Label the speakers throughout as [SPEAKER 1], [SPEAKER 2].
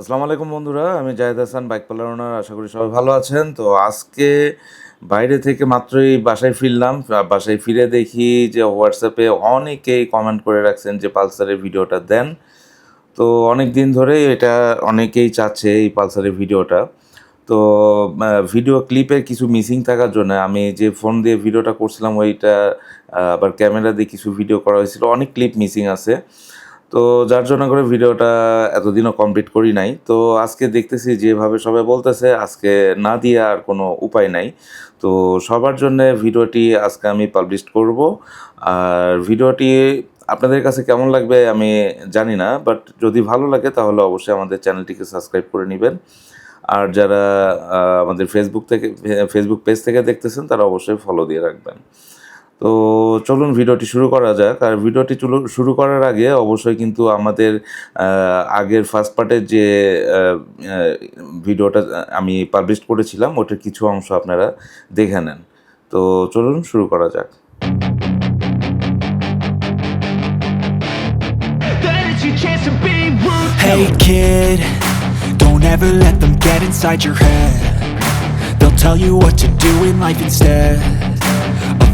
[SPEAKER 1] আসসালামু আলাইকুম বন্ধুরা, আমি Zahed Hasan, bike parlour owner, আশা করি সবাই ভালো আছেন। তো আজকে বাইরে থেকে মাত্রই বাসায় ফিরলাম বাসায় ফিরে দেখি যে হোয়াটসঅ্যাপে অনেকেই কমেন্ট করে রাখছেন যে পালসারের ভিডিওটা দেন। তো অনেক দিন ধরেই এটা অনেকেই চাচ্ছে এই পালসারের ভিডিওটা। তো ভিডিও ক্লিপের কিছু মিসিং থাকার জন্য আমি যে ফোন দিয়ে ভিডিওটা করছিলাম, ওইটা আবার ক্যামেরা দিয়ে কিছু ভিডিও করা হয়েছিল, অনেক ক্লিপ মিসিং আছে। তো যার জন্য করে ভিডিওটা এতদিনও কমপ্লিট করি নাই। তো আজকে দেখতেছি যেভাবে সবাই বলতেছে, আজকে না দিয়ে আর কোনো উপায় নাই। তো সবার জন্য ভিডিওটি আজকে আমি পাবলিশ করব। আর ভিডিওটি আপনাদের কাছে কেমন লাগবে আমি জানি না বাট যদি ভালো লাগে তাহলে অবশ্যই আমাদের চ্যানেলটিকে সাবস্ক্রাইব করে নেবেন। আর যারা আমাদের ফেসবুক থেকে ফেসবুক পেজ থেকে দেখতেছেন তারা অবশ্যই ফলো দিয়ে রাখবেন। তো চলুন ভিডিওটি শুরু করা যাক। আর ভিডিওটি শুরু করার আগে অবশ্যই কিন্তু আমাদের আগের ফার্স্ট পার্টের যে ভিডিওটা আমি পাবলিশ করেছিলাম ওটার কিছু অংশ আপনারা দেখে নেন। তো চলুন শুরু করা যাক।
[SPEAKER 2] Hey kid, don't ever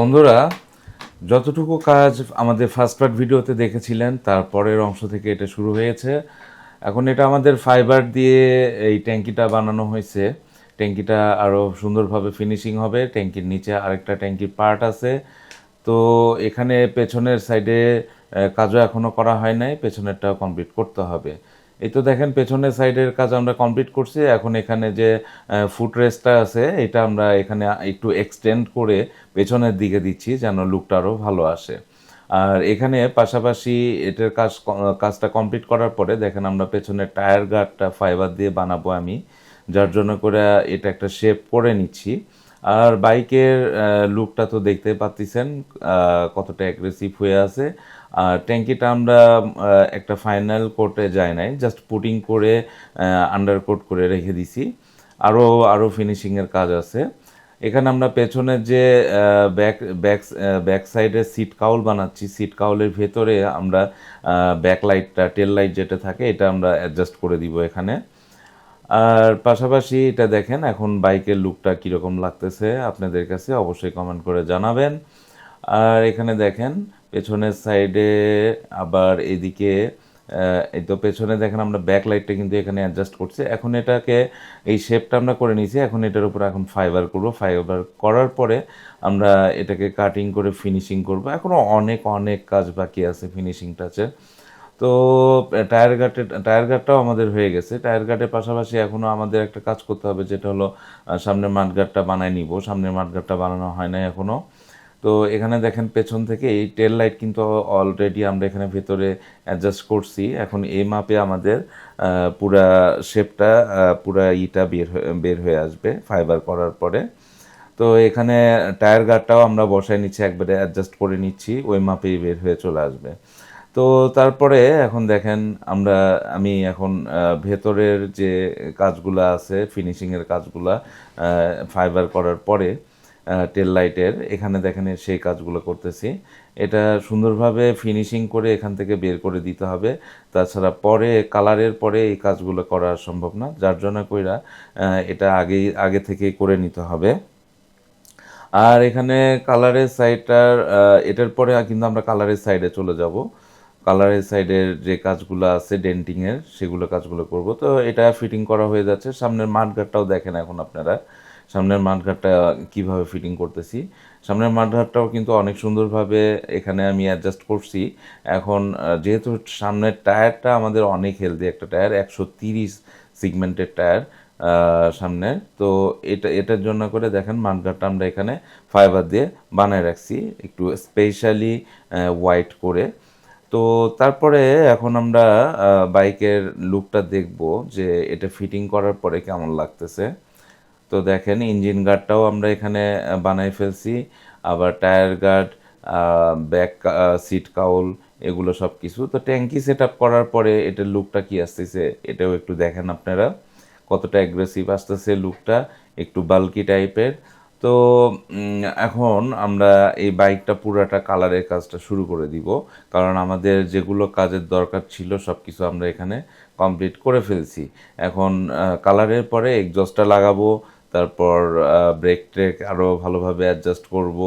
[SPEAKER 1] বন্ধুরা, যতটুকু কাজ আমাদের ফার্স্ট পার্ট ভিডিওতে দেখেছিলেন তারপরের অংশ থেকে এটা শুরু হয়েছে। এখন এটা আমাদের ফাইবার দিয়ে এই ট্যাঙ্কিটা বানানো হয়েছে। ট্যাঙ্কিটা আরও সুন্দরভাবে ফিনিশিং হবে। ট্যাঙ্কির নিচে আরেকটা ট্যাঙ্কির পার্ট আছে। তো এখানে পেছনের সাইডে কাজও এখনও করা হয় নাই। পেছনেরটাও কমপ্লিট করতে হবে। এই তো দেখেন, পেছনের সাইডের কাজ আমরা কমপ্লিট করছি। এখন এখানে যে ফুট রেস্টটা আছে, এটা আমরা এখানে একটু এক্সটেন্ড করে পেছনের দিকে দিচ্ছি যেন লুকটা আরও ভালো আসে। আর এখানে পাশাপাশি এটার কাজ, কাজটা কমপ্লিট করার পরে দেখেন, আমরা পেছনের টায়ার গার্ডটা ফাইবার দিয়ে বানাবো আমি, যার জন্য করে এটা একটা শেপ করে নিচ্ছি। আর বাইকের লুকটা তো দেখতে পাচ্ছেন কতটা অ্যাগ্রেসিভ হয়ে আছে। ট্যাঙ্কিটা আমরা একটা ফাইনাল কোটে যাই নাই জাস্ট পুটিং করে আন্ডার কোট করে রেখে দিছি। আরও আরও ফিনিশিংয়ের কাজ আছে। এখানে আমরা পেছনের যে ব্যাক ব্যাক ব্যাক সাইডে সিট কাউল বানাচ্ছি সিট কাউলের ভেতরে আমরা ব্যাক লাইটটা টেল লাইট যেটা থাকে, এটা আমরা অ্যাডজাস্ট করে দিব এখানে। আর পাশাপাশি এটা দেখেন, এখন বাইকের লুকটা কীরকম লাগতেছে, আপনাদের কাছে অবশ্যই কমেন্ট করে জানাবেন। আর এখানে দেখেন পেছনের সাইডে আবার এদিকে এই তো পেছনে দেখেন আমরা ব্যাক লাইটটা কিন্তু এখানে অ্যাডজাস্ট করছি। এখন এটাকে, এই শেপটা আমরা করে নিয়েছি। এখন এটার উপর এখন ফাইবার করব। ফাইবার করার পরে আমরা এটাকে কাটিং করে ফিনিশিং করব। এখনও অনেক অনেক কাজ বাকি আছে ফিনিশিং টাচে তো টায়ার গার্ডের টায়ার গার্ডটাও আমাদের হয়ে গেছে। টায়ার গার্ডের পাশাপাশি এখনও আমাদের একটা কাজ করতে হবে, যেটা হলো সামনের মাঠগার্ডটা বানায় নিব। সামনের মাঠগার্ডটা বানানো হয় না এখনও তো এখানে দেখেন পেছন থেকে এই টেল লাইট কিন্তু অলরেডি আমরা এখানে ভেতরে অ্যাডজাস্ট করছি। এখন এই মাপে আমাদের পুরা শেপটা পুরা ইটা বের বের হয়ে আসবে ফাইবার করার পরে। তো এখানে টায়ার গার্ডটাও আমরা বসায় নিচ্ছি, একবারে অ্যাডজাস্ট করে নিচ্ছি, ওই মাপেই বের হয়ে চলে আসবে। তো তারপরে এখন দেখেন আমরা, আমি এখন ভেতরের যে কাজগুলো আছে ফিনিশিংয়ের কাজগুলা ফাইবার করার পরে টেল লাইটের এখানে দেখেন সেই কাজগুলো করতেছি। এটা সুন্দরভাবে ফিনিশিং করে এখান থেকে বের করে দিতে হবে। তাছাড়া পরে কালারের পরে এই কাজগুলো করা সম্ভব না। যার জন্য কইরা এটা আগেই, আগে থেকেই করে নিতে হবে। আর এখানে কালারের সাইডটার এটার পরে কিন্তু আমরা কালারের সাইডে চলে যাব। কালারের সাইডের যে কাজগুলো আছে ডেন্টিংয়ের সেগুলো কাজগুলো করব। তো এটা ফিটিং করা হয়ে যাচ্ছে। সামনের মাঠঘাটটাও দেখেন এখন আপনারা। সামনের মাঠঘাটটা কীভাবে ফিটিং করতেছি? সামনের মাঠঘাটটাও কিন্তু অনেক সুন্দরভাবে এখানে আমি অ্যাডজাস্ট করছি। এখন যেহেতু সামনের টায়ারটা আমাদের অনেক হেলদি একটা টায়ার, একশো তিরিশ সিগমেন্টের টায়ার সামনে। তো এটা, এটার জন্য করে দেখেন মাঠঘাটটা আমরা এখানে ফাইবার দিয়ে বানায় রাখছি, একটু স্পেশালি হোয়াইট করে। তো তারপরে এখন আমরা বাইকের লুকটা দেখব যে এটা ফিটিং করার পরে কেমন লাগতেছে। তো দেখেন, ইঞ্জিন গার্ডটাও আমরা এখানে বানাই ফেলছি। আবার tyre guard back seat cowl, এগুলো সব কিছু তো ট্যাঙ্কি সেট আপ করার পরে এটার লুকটা কি আসতেছে, এটাও একটু দেখেন আপনারা। কতটা অ্যাগ্রেসিভ আসতেছে লুকটা, একটু বাল্কি টাইপের তো এখন আমরা এই বাইকটা পুরাটা কালারের কাজটা শুরু করে দিব। কারণ আমাদের যেগুলো কাজের দরকার ছিল সব কিছু আমরা এখানে কমপ্লিট করে ফেলছি। এখন কালারের পরে এক্সজস্টটা লাগাবো তারপর ব্রেক ট্রেক আরও ভালোভাবে অ্যাডজাস্ট করব।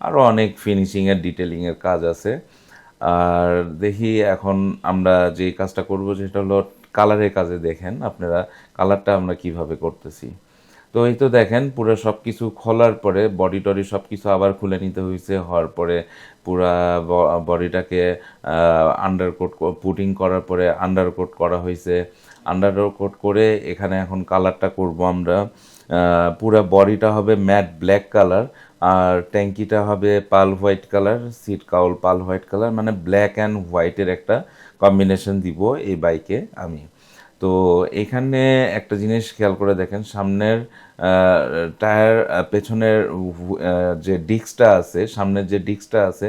[SPEAKER 1] আরও অনেক ফিনিশিংয়ের ডিটেলিংয়ের কাজ আছে। আর দেখি এখন আমরা যে কাজটা করব সেটা হলো কালারের কাজে দেখেন আপনারা কালারটা আমরা কীভাবে করতেছি। তো এই তো দেখেন, পুরো সব কিছু খোলার পরে বডি টডি সব কিছু আবার খুলে নিতে হয়েছে হওয়ার পরে পুরা বডিটাকে আন্ডারকোট পুটিং করার পরে আন্ডারকোট করা হয়েছে আন্ডারকোট করে এখানে এখন কালারটা করব আমরা। পুরা বডিটা হবে ম্যাট ব্ল্যাক কালার আর ট্যাঙ্কিটা হবে pale white colour seat cowl pale white colour মানে ব্ল্যাক অ্যান্ড হোয়াইটের একটা কম্বিনেশন দিব এই বাইকে আমি। তো এখানে একটা জিনিস খেয়াল করে দেখেন, সামনের টায়ার পেছনের যে ডিস্কটা আছে, সামনের যে ডিস্কটা আছে,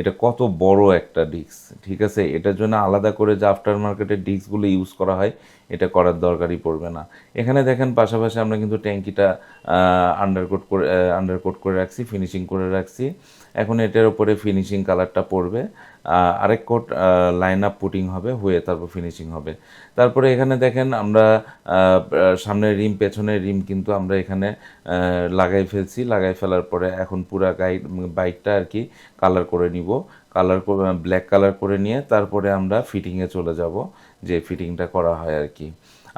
[SPEAKER 1] এটা কত বড় একটা ডিস্ক, ঠিক আছে? এটার জন্য আলাদা করে যে আফটার মার্কেটের ডিস্কগুলো ইউজ করা হয়, এটা করার দরকারই পড়বে না। এখানে দেখেন, পাশাপাশি আমরা কিন্তু ট্যাঙ্কিটা আন্ডারকোট করে আন্ডারকোট করে রাখছি ফিনিশিং করে রাখছি। এখন এটার উপরে ফিনিশিং কালারটা পড়বে। আরেক কোট লাইন আপ পুটিং হবে, হয়ে তারপর ফিনিশিং হবে। তারপরে এখানে দেখেন আমরা সামনের রিম পেছনের রিম কিন্তু আমরা এখানে লাগাই ফেলছি। লাগাই ফেলার পরে এখন পুরা গাইড বাইকটা আর কি কালার করে নিব। কালার ব্ল্যাক কালার করে নিয়ে তারপরে আমরা ফিটিংয়ে চলে যাব, যে ফিটিংটা করা হয় আর কি।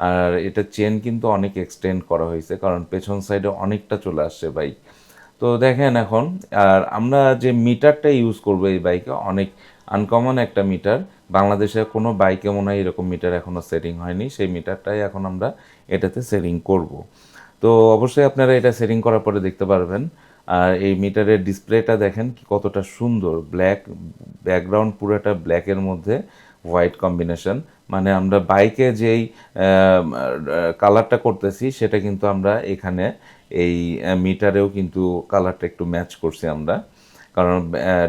[SPEAKER 1] আর এটা চেন কিন্তু অনেক এক্সটেন্ড করা হয়েছে, কারণ পেছন সাইডে অনেকটা চলে আসছে বাইক তো দেখেন এখন, আর আমরা যে মিটারটা ইউজ করব এই বাইকে অনেক আনকমন একটা মিটার। বাংলাদেশের কোনো বাইকে মনে হয় এরকম মিটার এখনও সেটিং হয়নি। সেই মিটারটাই এখন আমরা এটাতে সেটিং করব। তো অবশ্যই আপনারা এটা সেটিং করার পরে দেখতে পারবেন। আর এই মিটারের ডিসপ্লেটা দেখেন কি কতটা সুন্দর। ব্ল্যাক ব্যাকগ্রাউন্ড পুরোটা ব্ল্যাকের মধ্যে হোয়াইট কম্বিনেশন মানে আমরা বাইকে যেই কালারটা করতেছি, সেটা কিন্তু আমরা এখানে এই মিটারেও কিন্তু কালারটা একটু ম্যাচ করছি আমরা। কারণ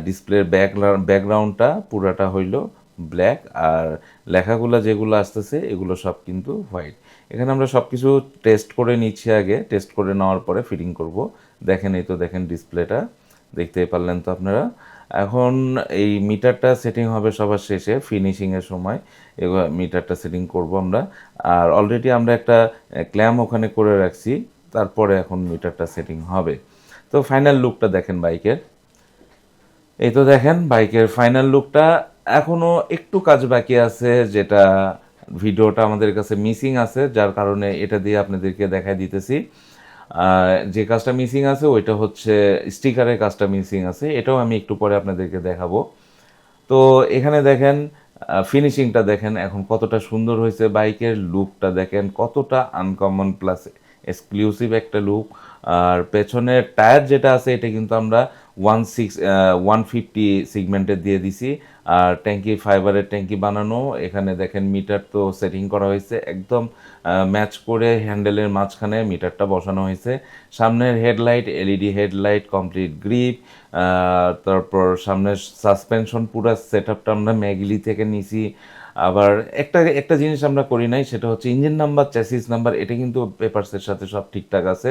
[SPEAKER 1] ডিসপ্লের ব্যাক ব্যাকগ্রাউন্ডটা পুরাটা হইল ব্ল্যাক আর লেখাগুলো যেগুলো আসতেছে এগুলো সব কিন্তু হোয়াইট এখানে আমরা সব কিছু টেস্ট করে নিচ্ছি আগে। টেস্ট করে নেওয়ার পরে ফিটিং করব। দেখেন, এই তো দেখেন ডিসপ্লেটা দেখতেই পারলেন তো আপনারা? এখন এই মিটারটা সেটিং হবে সবার শেষে ফিনিশিংয়ের সময়। এবার মিটারটা সেটিং করব আমরা। আর অলরেডি আমরা একটা ক্ল্যাম ওখানে করে রাখছি। তারপরে এখন মিটারটা সেটিং হবে। তো ফাইনাল লুকটা দেখেন বাইকের। এই তো দেখেন, বাইকের ফাইনাল লুকটা এখনও একটু কাজ বাকি আছে, যেটা ভিডিওটা আমাদের কাছে মিসিং আছে, যার কারণে এটা দিয়ে আপনাদেরকে দেখাই দিতেছি। যে কাজটা মিসিং আছে, ওইটা হচ্ছে স্টিকারের কাজটা মিসিং আছে, এটাও আমি একটু পরে আপনাদেরকে দেখাবো। তো এখানে দেখেন ফিনিশিংটা দেখেন, এখন কতটা সুন্দর হয়েছে বাইকের লুকটা দেখেন, কতটা আনকমন প্লাস এক্সক্লুসিভ একটা লুক আর পেছনের টায়ার যেটা আছে, এটা কিন্তু আমরা ওয়ান সিক্স ওয়ান ফিফটি সিগমেন্টের দিয়ে দিছি। আর ট্যাঙ্কি ফাইবারের ট্যাঙ্কি বানানো, এখানে দেখেন মিটার তো সেটিং করা হয়েছে, একদম ম্যাচ করে হ্যান্ডেলের মাঝখানে মিটারটা বসানো হয়েছে। সামনের headlight, LED headlight, complete grip তারপর সামনের সাসপেনশন পুরো সেট আপটা আমরা ম্যাগলি থেকে নিছি। আবার একটা একটা জিনিস আমরা করি নাই, সেটা হচ্ছে ইঞ্জিন নাম্বার, চ্যাসিস নাম্বার, এটা কিন্তু পেপারসের সাথে সব ঠিকঠাক আছে।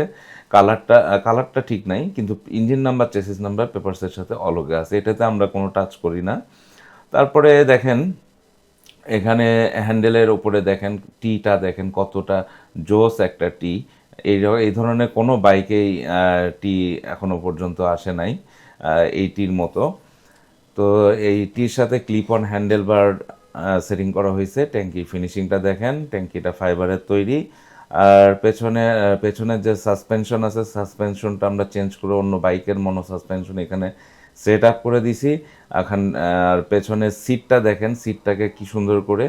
[SPEAKER 1] কালারটা কালারটা ঠিক নাই, কিন্তু ইঞ্জিন নাম্বার, চ্যাসিস নাম্বার, পেপারসের সাথে অলগে আছে, এটাতে আমরা কোনো টাচ করি না। তারপরে দেখেন, এখানে হ্যান্ডেলের ওপরে দেখেন, টিটা দেখেন কতটা জোস একটা টি। এই এই ধরনের কোনো বাইকেই টি এখনও পর্যন্ত আসে নাই এই টির মতো। তো এই টির সাথে clip on handle bar setting করা হয়েছে। ট্যাঙ্কি ফিনিশিংটা দেখেন, ট্যাঙ্কিটা ফাইবারের তৈরি। আর পেছনে পেছনের যে সাসপেনশন আছে সাসপেনশনটা আমরা চেঞ্জ করে অন্য বাইকের মনো সাসপেনশন এখানে সেট আপ করে দিছি। এখন আর পেছনের সিটটা দেখেন সিটটাকে কি সুন্দর করে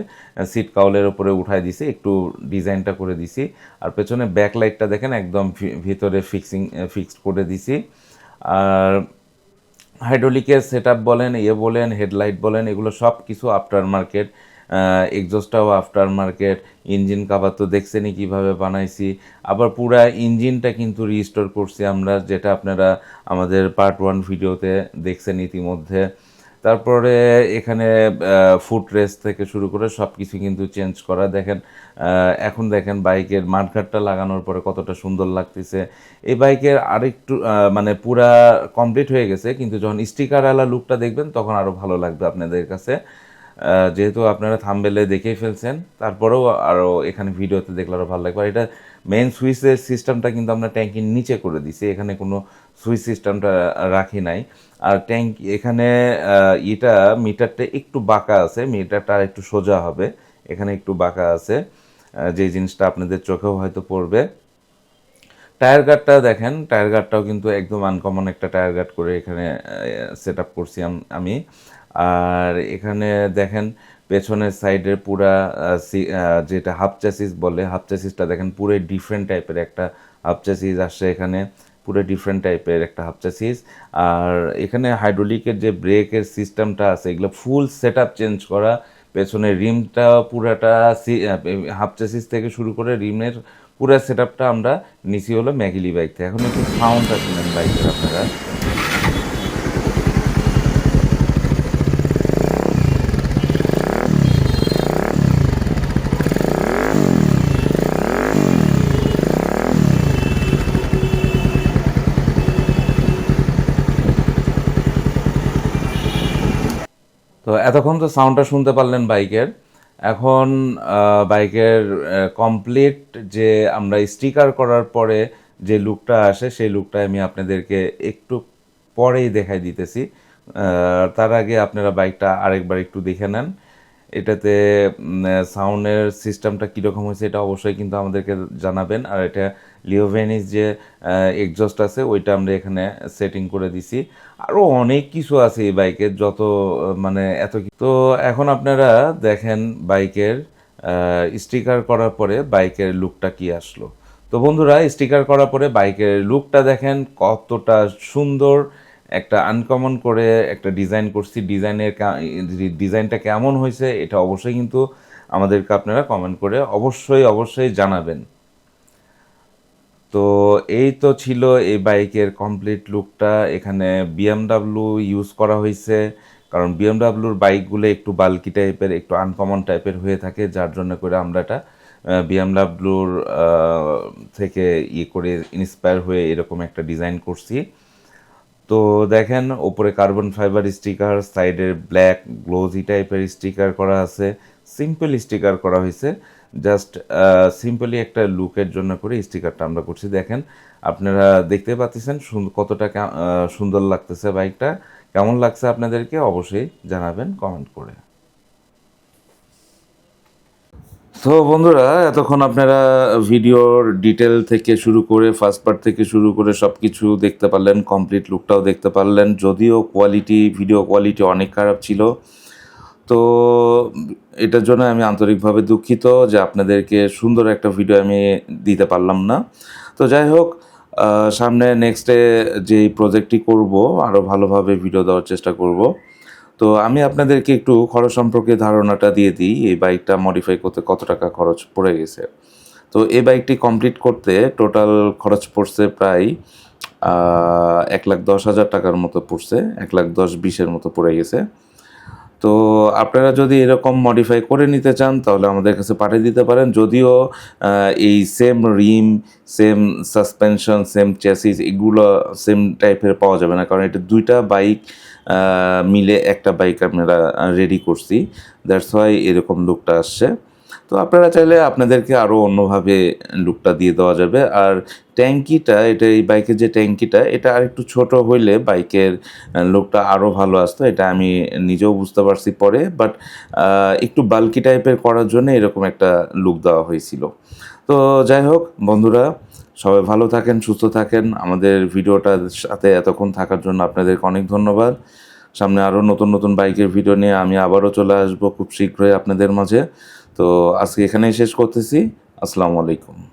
[SPEAKER 1] সিট কাউলের ওপরে উঠাই দিছি, একটু ডিজাইনটা করে দিছি। আর পেছনে ব্যাক লাইটটা দেখেন, একদম ভিতরে ফিক্সিং ফিক্সড করে দিছি। আর হাইড্রোলিকের সেট বলেন ইয়ে বলেন হেডলাইট বলেন, এগুলো সব কিছু আফটার মার্কেট এক্সজস্টটাও আফটার মার্কেট ইঞ্জিন কাভার তো দেখছেনই কীভাবে বানাইছি। আবার পুরা ইঞ্জিনটা কিন্তু রিস্টোর করছি আমরা, যেটা আপনারা আমাদের পার্ট ওয়ান ভিডিওতে দেখছেন ইতিমধ্যে। তারপরে এখানে ফুট রেস থেকে শুরু করে সব কিছু কিন্তু চেঞ্জ করা। দেখেন এখন দেখেন বাইকের মাঠঘাটটা লাগানোর পরে কতটা সুন্দর লাগতেছে। এই বাইকের আরেকটু মানে পুরা কমপ্লিট হয়ে গেছে, কিন্তু যখন স্টিকার আলা লুকটা দেখবেন, তখন আরও ভালো লাগবে আপনাদের কাছে। যেহেতু আপনারা থামবেলে দেখেই ফেলছেন, তারপরেও আরও এখানে ভিডিওতে দেখলে আরও ভালো লাগবে। আর এটা মেন সুইচের সিস্টেমটা কিন্তু আমরা ট্যাঙ্কির নিচে করে দিছি, এখানে কোনো সুইচ সিস্টেমটা রাখি নাই। আর ট্যাঙ্ক এখানে এটা মিটারটা একটু বাঁকা আছে, মিটারটা একটু সোজা হবে, এখানে একটু বাঁকা আছে যে জিনিসটা আপনাদের চোখেও হয়তো পড়বে। টায়ার গার্ডটা দেখেন, টায়ার গার্ডটাও কিন্তু একদম আনকমন একটা টায়ার গার্ড করে এখানে সেট আপ করছি আমি। আর এখানে দেখেন পেছনের সাইডের পুরা যেটা হাফ চ্যাসিস বলে হাফ চ্যাসিসটা দেখেন পুরো ডিফারেন্ট টাইপের একটা হাফ চ্যাসিস আসছে এখানে পুরো ডিফারেন্ট টাইপের একটা হাফ চ্যাসিস আর এখানে হাইড্রোলিকের যে ব্রেকের সিস্টেমটা আছে, এগুলো ফুল সেট চেঞ্জ করা পেছনের রিমটা পুরাটা হাফ চ্যাসিস থেকে শুরু করে রিমের পুরো সেট আমরা নিচি হলো ম্যাগিলি বাইক থেকে এখন একটু সাউন্ডটা শুনেন বাইকের আপনারা। এতক্ষণ তো সাউন্ডটা শুনতে পারলেন বাইকের। এখন বাইকের কমপ্লিট যে আমরা স্টিকার করার পরে যে লুকটা আসে, সেই লুকটা আমি আপনাদেরকে একটু পরেই দেখাই দিতেছি। তার আগে আপনারা বাইকটা আরেকবার একটু দেখে নেন। এটাতে সাউন্ডের সিস্টেমটা কীরকম হয়েছে এটা অবশ্যই কিন্তু আমাদেরকে জানাবেন। আর এটা লিওভেনিস যে এক্সস্ট আছে, ওইটা আমরা এখানে সেটিং করে দিছি। আরও অনেক কিছু আছে এই বাইকের, যত মানে এত তো এখন আপনারা দেখেন বাইকের স্টিকার করার পরে বাইকের লুকটা কি আসলো। তো বন্ধুরা স্টিকার করার পরে বাইকের লুকটা দেখেন কতটা সুন্দর। একটা আনকমন করে একটা ডিজাইন করছি। ডিজাইনের ডিজাইনটা কেমন হয়েছে এটা অবশ্যই কিন্তু আমাদেরকে আপনারা কমেন্ট করে অবশ্যই অবশ্যই জানাবেন। তো এই তো ছিল এই বাইকের কমপ্লিট লুকটা এখানে বিএমডাব্লিউ ইউজ করা হয়েছে। কারণ বিএমডাব্লিউর বাইকগুলো একটু বাল্কি টাইপের একটু আনকমন টাইপের হয়ে থাকে। যার জন্য করে আমরা এটা বিএমডাব্লিউর থেকে ইয়ে করে ইন্সপায়ার হয়ে এরকম একটা ডিজাইন করছি। তো দেখেন, ওপরে কার্বন ফাইবার স্টিকার, সাইডে ব্ল্যাক গ্লোজি টাইপের স্টিকার করা আছে, সিম্পল স্টিকার করা হয়েছে। জাস্ট সিম্পলি একটা লুকের জন্য করে স্টিকারটা আমরা করছি। দেখেন, আপনারা দেখতে পাচ্ছেন কতটা সুন্দর লাগতেছে বাইকটা। কেমন লাগছে আপনাদেরকে অবশ্যই জানাবেন কমেন্ট করে। তো বন্ধুরা, এতক্ষণ আপনারা ভিডিওর ডিটেল থেকে শুরু করে ফার্স্ট পার্ট থেকে শুরু করে সব কিছু দেখতে পারলেন কমপ্লিট লুকটাও দেখতে পারলেন। যদিও কোয়ালিটি ভিডিও কোয়ালিটি অনেক খারাপ ছিল। তো এটার জন্য আমি আন্তরিকভাবে দুঃখিত যে আপনাদেরকে সুন্দর একটা ভিডিও আমি দিতে পারলাম না। তো যাই হোক সামনে নেক্সটে যেই প্রজেক্টটি করব আরও ভালোভাবে ভিডিও দেওয়ার চেষ্টা করব। তো আমি আপনাদেরকে একটু খরচ সম্পর্কে ধারণাটা দিয়ে দিই, এই বাইকটা মডিফাই করতে কত টাকা খরচ পড়ে গেছে। তো এই বাইকটি কমপ্লিট করতে টোটাল খরচ পড়ছে প্রায় এক লাখ দশ হাজার টাকার মতো পড়ছে, এক লাখ দশ বিশের মতো পড়ে গেছে। তো আপনারা যদি এরকম মডিফাই করে নিতে চান, তাহলে আমাদের কাছে পাঠিয়ে দিতে পারেন। যদিও এই same rim same suspension same chassis এগুলো সেম টাইপের পাওয়া যাবে না, কারণ এটা দুইটা বাইক মিলে একটা বাইক আমরা রেডি করছি। দ্যাটস ওয়াই এরকম লুকটা আসছে। তো আপনারা চাইলে আপনাদেরকে আরও অন্যভাবে লুকটা দিয়ে দেওয়া যাবে। আর ট্যাঙ্কিটা, এটা এই বাইকের যে ট্যাঙ্কিটা, এটা আর একটু ছোট হইলে বাইকের লুকটা আরও ভালো আসতো। এটা আমি নিজেও বুঝতে পারছি পরে। বাট একটু বাল্কি টাইপের করার জন্য এরকম একটা লুক দেওয়া হয়েছিল। তো যাই হোক, বন্ধুরা সবাই ভালো থাকেন, সুস্থ থাকেন। আমাদের ভিডিওটার সাথে এতক্ষণ থাকার জন্য আপনাদেরকে অনেক ধন্যবাদ। সামনে আরও নতুন নতুন বাইকের ভিডিও নিয়ে আমি আবারও চলে আসব খুব শীঘ্রই আপনাদের মাঝে। তো আজকে এখানেই শেষ করতেছি। আসসালামু আলাইকুম।